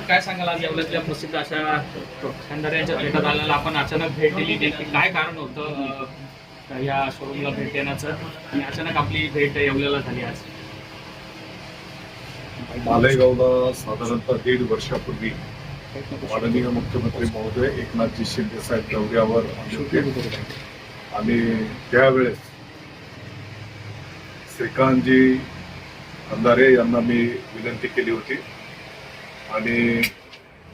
काय सांगाल आज येवल्यातल्या प्रसिद्ध अशा खंडाऱ्यांच्या भेटात आल्याला आपण अचानक भेट दिली नेमकी काय कारण होतं या शोरूमला भेट देण्याचं? आणि अचानक आपली भेट येवल्याला झाली आज. मालेगावला साधारणतः दीड वर्षापूर्वी माननीय मुख्यमंत्री महोदय एकनाथजी शिंदे साहेब दौऱ्यावर आणि त्यावेळेस श्रीकांतजी अंधारे यांना मी विनंती केली होती. आणि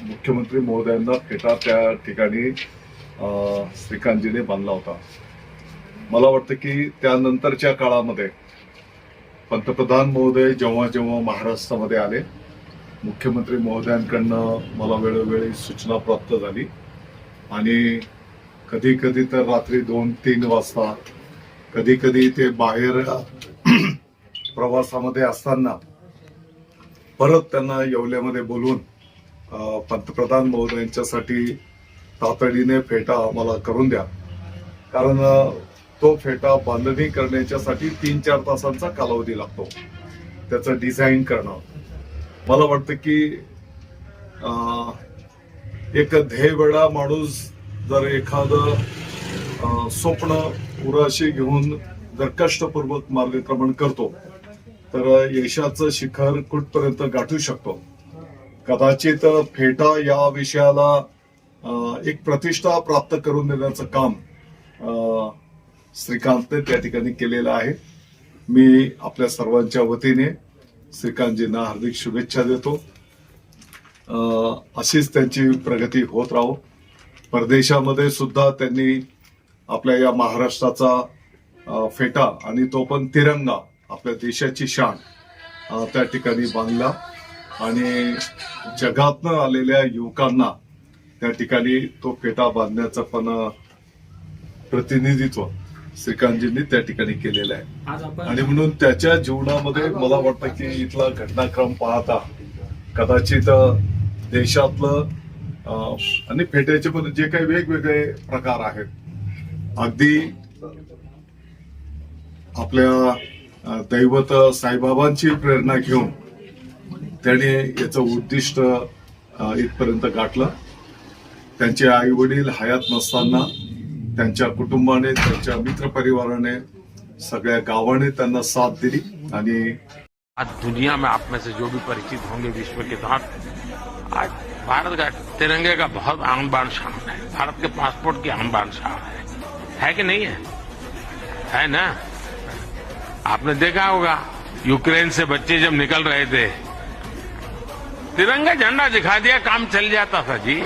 मुख्यमंत्री महोदयांना फेटा त्या ठिकाणी श्रीकांतजीने बांधला होता. मला वाटतं की त्यानंतरच्या काळामध्ये पंतप्रधान महोदय जेव्हा जेव्हा महाराष्ट्रामध्ये आले मुख्यमंत्री महोदयांकडनं मला वेळोवेळी सूचना प्राप्त झाली. आणि कधी कधी तर रात्री दोन तीन वाजता कधी कधी ते बाहेर प्रवासामध्ये असताना परत त्यांना येवल्यामध्ये बोलून पंतप्रधान महोदयांच्यासाठी तातडीने फेटा आम्हाला करून द्या. कारण तो फेटा बांधणी करण्याच्यासाठी तीन चार तासांचा कालावधी लागतो. त्याचं डिझाईन करणं. मला वाटतं की एक ध्येयवेळा माणूस जर एखादं स्वप्न उराशी घेऊन जर कष्टपूर्वक मार्गक्रमण करतो तर यशाचं शिखर कुठपर्यंत गाठू शकतो? कदाचित फेटा या विषयाला एक प्रतिष्ठा प्राप्त करून देण्याचं काम अं, श्रीकांतने त्या ठिकाणी केलेलं आहे. मी आपल्या सर्वांच्या वतीने श्रीकांतजींना हार्दिक शुभेच्छा देतो. अशीच त्यांची प्रगती होत राहो. परदेशामध्ये सुद्धा त्यांनी आपल्या या महाराष्ट्राचा फेटा आणि तो पण तिरंगा आपल्या देशाची शान त्या ठिकाणी बांधला. आणि जगातनं आलेल्या युवकांना त्या ठिकाणी तो फेटा बांधण्याचं पण प्रतिनिधित्व श्रीकांतजींनी त्या ठिकाणी केलेलं आहे. आणि म्हणून त्याच्या जीवनामध्ये मला वाटतं की इथला घटनाक्रम पाहता कदाचित देशातलं आणि फेट्याचे पण जे काही वेगवेगळे प्रकार आहेत. अगदी आपल्या दैवत साईबाबांची प्रेरणा घेऊन त्याने याचं उद्दिष्ट इथपर्यंत गाठलं. त्यांचे आई वडील हयात नसताना त्यांच्या कुटुंबाने त्यांच्या मित्रपरिवाराने सगळ्या गावाने त्यांना साथ दिली आणि आज दुनिया में आप में से जो भी परिचित होंगे विश्व के साथ आज भारत का तिरंगे का बहुत आम बान शान है। भारत के पासपोर्ट की आम बान शान है। है कि नहीं है? है ना? आपने देखा होगा, यूक्रेन से बच्चे जब निकल रहे थे, तिरंगा झंडा दिखा दिया, काम चल जाता था जी।